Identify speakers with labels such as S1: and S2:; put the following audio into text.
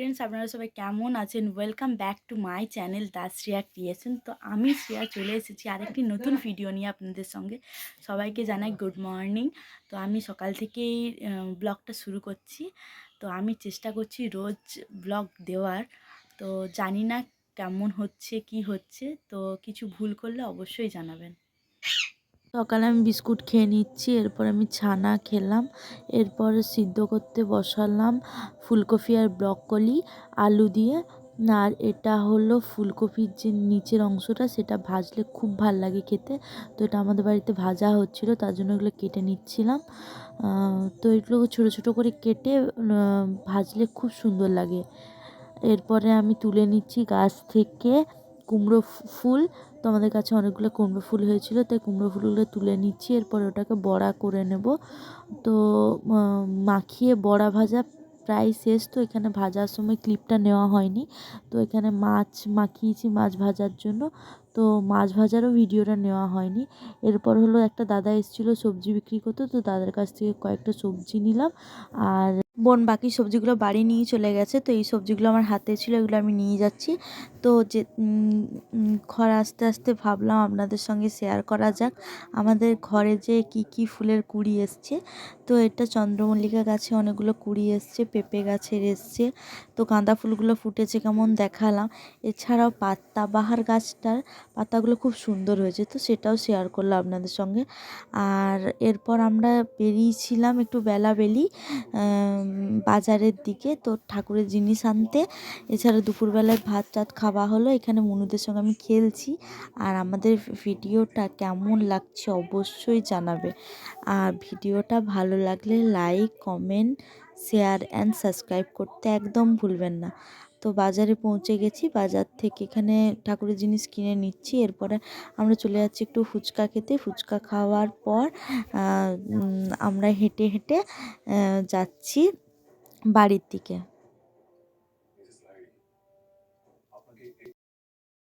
S1: Friends আপনারা সবাই কেমন আছেন? Welcome back to my channel the Shreya creation তো আমি শ্রেয়া চলে এসেছি আরেকটি নতুন ভিডিও নিয়ে আপনাদের সঙ্গে। সবাইকে জানাই গুড মর্নিং তো আমি সকাল থেকেই ব্লগটা শুরু করছি। তো আমি চেষ্টা করছি রোজ ব্লগ দেওয়ার। তো জানি না কেমন হচ্ছে, কি হচ্ছে। তো কিছু ভুল করলে অবশ্যই জানাবেন।
S2: সকালে আমি বিস্কুট খেয়ে নিচ্ছি, এরপর আমি ছানা খেলাম, এরপর সিদ্ধ করতে বসালাম, ফুলকপি আর ব্রকলি, আলু দিয়ে। আর এটা হলো ফুলকপির যে নিচের অংশটা, সেটা ভাজলে খুব ভালো লাগে খেতে। তো এটা আমাদের বাড়িতে ভাজা হচ্ছিল, তার জন্য এগুলো কেটে নিচ্ছিলাম। তো এগুলো ছোটো ছোটো করে কেটে ভাজলে খুব সুন্দর লাগে। এরপরে আমি তুলে নিচ্ছি গাছ থেকে কুমড়ো ফুল। তো আমাদের কাছে অনেকগুলো কুমড়ো ফুল হয়েছিল, তাই কুমড়ো ফুলগুলো তুলে নিচ্ছি, এরপরে ওটাকে বড়া করে নেব। তো মাখিয়ে বড়া ভাজা প্রায় শেষ, তো এখানে ভাজার সময় ক্লিপটা নেওয়া হয়নি। তো এখানে মাছ মাখিয়েছি মাছ ভাজার জন্য। তো মাছ ভাজারও ভিডিওটা নেওয়া হয়নি। এরপর হলো একটা দাদা এসেছিল সবজি বিক্রি করতে, তো দাদার কাছ থেকে কয়েকটা সবজি নিলাম। আর বোন বাকি সবজিগুলো বাড়ি নিয়ে চলে গেছে, তো এই সবজিগুলো আমার হাতে ছিল, এগুলো আমি নিয়ে যাচ্ছি। তো যে ঘর আস্তে আস্তে ভাবলাম আপনাদের সঙ্গে শেয়ার করা যাক, আমাদের ঘরে যে কি কি ফুলের কুড়ি এসছে। তো এটা চন্দ্রমল্লিকা গাছে অনেকগুলো কুড়ি এসছে, পেঁপে গাছের এসছে। তো গাঁদা ফুলগুলো ফুটেছে কেমন দেখালাম। এছাড়াও পাতাবাহার গাছটার পাতাগুলো খুব সুন্দর হয়েছে, তো সেটাও শেয়ার করলাম আপনাদের সঙ্গে। আর এরপর আমরা বেরিয়েছিলাম একটু বেলাবেলি বাজারের দিকে, তো ঠাকুরের জিনিস আনতে। এছাড়া দুপুরবেলায় ভাত টাত খাওয়া হলো, এখানে মনুদের সঙ্গে আমি খেলছি। আর আমাদের ভিডিওটা কেমন লাগছে অবশ্যই জানাবে। আর ভিডিওটা ভালো লাগলে like comment share and subscribe করতে একদম ভুলবেন না। তো বাজারে পৌঁছে গেছি, বাজার থেকে এখানে ঠাকুরের জিনিস কিনে নিচ্ছি। এরপরে আমরা চলে যাচ্ছি একটু ফুচকা খেতে। ফুচকা খাওয়ার পর আমরা হেঁটে হেঁটে যাচ্ছি বাড়ির দিকে।